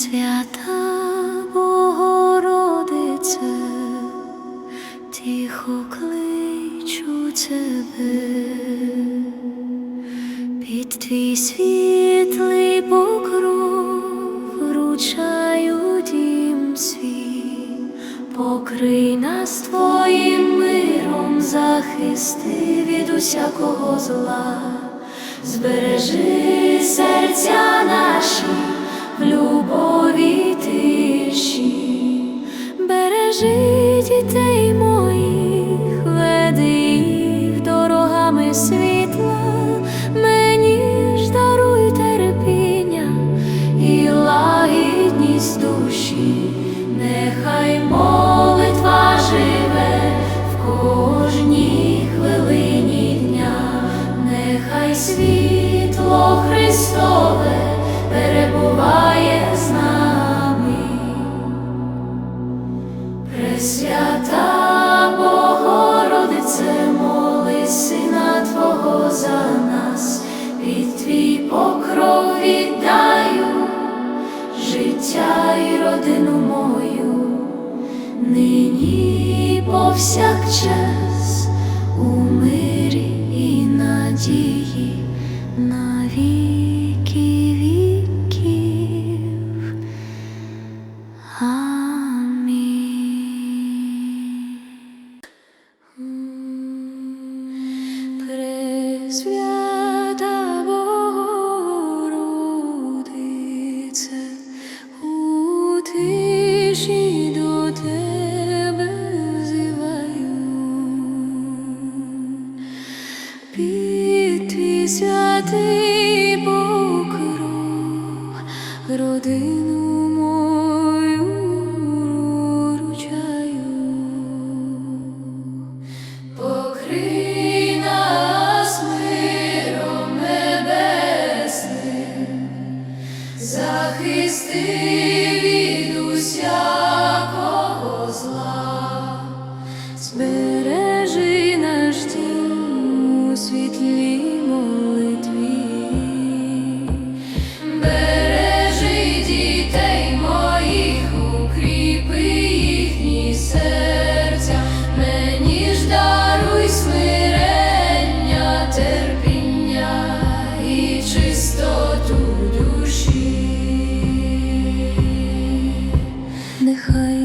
Свята Богородице, тихо кличу тебе, під твій світлий покров вручаю дім свій, покрий нас твоїм миром, захисти від усякого зла, збережи серця наші. Лагідність душі, нехай молитва живе в кожній хвилині дня, нехай світло Христове родину мою, нині повсякчас людину. khơi